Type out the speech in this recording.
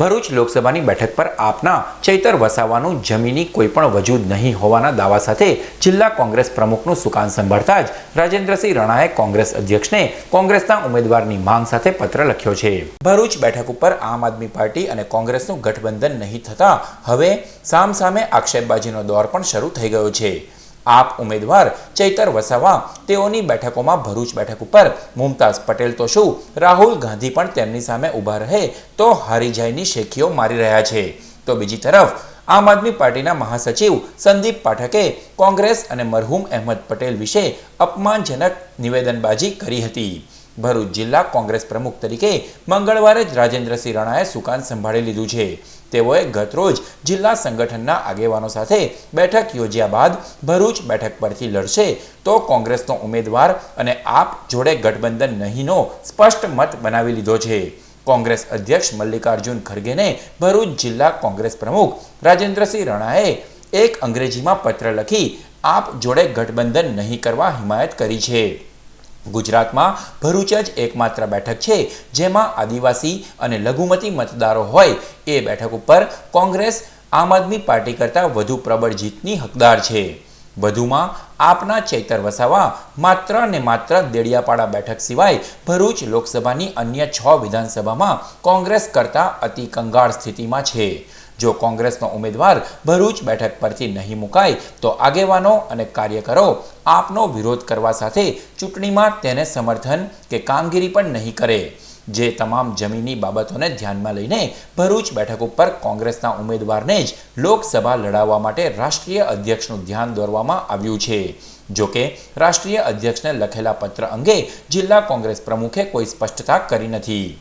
ભરૂચ લોકસભાની બેઠક પર આપના ચૈતર વસાવાનું જમીની કોઈ પણ વજૂદ નહીં હોવાના દાવા સાથે જિલ્લા કોંગ્રેસ પ્રમુખનું સુકાન સંભાળતા જ રાજેન્દ્રસિંહ રણાએ કોંગ્રેસ અધ્યક્ષને કોંગ્રેસના ઉમેદવારની માંગ સાથે પત્ર લખ્યો છે. ભરૂચ બેઠક ઉપર આમ આદમી પાર્ટી અને કોંગ્રેસનું ગઠબંધન નહીં થતાં હવે સામસામે આક્ષેપબાજીનો દોર પણ શરૂ થઈ ગયો છે. આપ ઉમેદવાર ચૈતર વસાવા તેઓની બેઠકોમાં ભરૂચ બેઠક ઉપર મુમતાઝ પટેલ તો શું? રાહુલ ગાંધી પણ તેમની સામે ઊભા રહે તો હારી શેખીઓ મારી રહ્યા છે. તો બીજી તરફ, આમ આદમી પાર્ટીના મહાસચિવ સંદીપ પાઠકે કોંગ્રેસ અને મરહુમ અહેમદ પટેલ વિશે અપમાનજનક નિવેદનબાજી કરી હતી. ભરૂચ જિલ્લા કોંગ્રેસ પ્રમુખ તરીકે મંગળવારે જ રાજેન્દ્રસિંહ રાણાએ સુકાન સંભાળી લીધું છે. તેઓએ ગતરોજ જિલ્લા સંગઠનના આગેવાનો સાથે બેઠક યોજ્યા બાદ ભરૂચ બેઠક પરથી લડશે. તો કોંગ્રેસનો ઉમેદવાર અને આપ જોડે ગઠબંધન નહીંનો સ્પષ્ટ મત બનાવી લીધો છે. કોંગ્રેસ અધ્યક્ષ મલ્લિકાર્જુન ખરગેને ભરૂચ જિલ્લા કોંગ્રેસ પ્રમુખ રાજેન્દ્રસિંહ રણાએ એક અંગ્રેજીમાં પત્ર લખી, આપ જોડે ગઠબંધન નહીં કરવા હિમાયત કરી છે. ગુજરાતમાં ભરૂચ જ એકમાત્ર બેઠક છે, જેમાં આદિવાસી અને લઘુમતી મતદારો હોય, એ બેઠક ઉપર કોંગ્રેસ, આમ આદમી પાર્ટી કરતાં વધુ પ્રબળ જીતની હકદાર છે. વધુમાં, આપના ચૈતર વસાવા માત્ર ને માત્ર દેડિયાપાડા બેઠક સિવાય ભરૂચ લોકસભાની અન્ય છ વિધાનસભામાં કોંગ્રેસ કરતાં અતિ કંગાળ સ્થિતિમાં છે. જો કોંગ્રેસનો ઉમેદવાર ભરૂચ બેઠક પરથી નહીં મુકાય, તો આગેવાનો અને કાર્યકરો આપનો વિરોધ કરવા સાથે ચૂંટણીમાં તેને સમર્થન કે કામગીરી પણ નહીં કરે. જે તમામ જમીની બાબતોને ધ્યાનમાં લઈને ભરૂચ બેઠક ઉપર કોંગ્રેસના ઉમેદવારને જ લોકસભા લડાવવા માટે રાષ્ટ્રીય અધ્યક્ષનું ધ્યાન દોરવામાં આવ્યું છે. જોકે, રાષ્ટ્રીય અધ્યક્ષને લખેલા પત્ર અંગે જિલ્લા કોંગ્રેસ પ્રમુખે કોઈ સ્પષ્ટતા કરી નથી.